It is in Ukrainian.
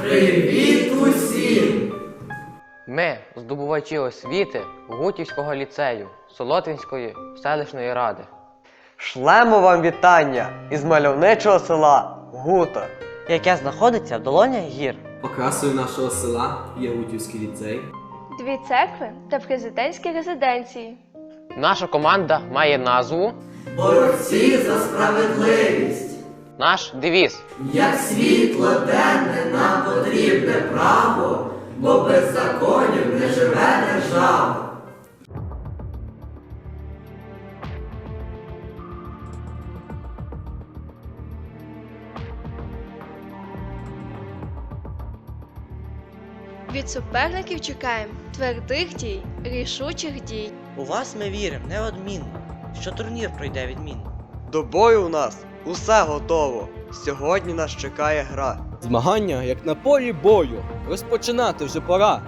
Привіт усім! Ми, здобувачі освіти Гутівського ліцею Солотвінської селищної ради. Шлемо вам вітання із мальовничого села Гута. яке знаходиться в долонях гір. Окрасою нашого села є Гутівський ліцей. Дві церкви та президентські резиденції. Наша команда має назву, Борці за справедливість! Наш девіз. Як світло денне нам потрібне право, бо без законів не живе держава. Від суперників чекаємо твердих дій, рішучих дій. У вас ми віримо неодмінно, що турнір пройде відмінно. До бою у нас усе готово. Сьогодні нас чекає гра. Змагання, як на полі бою, розпочинати вже пора.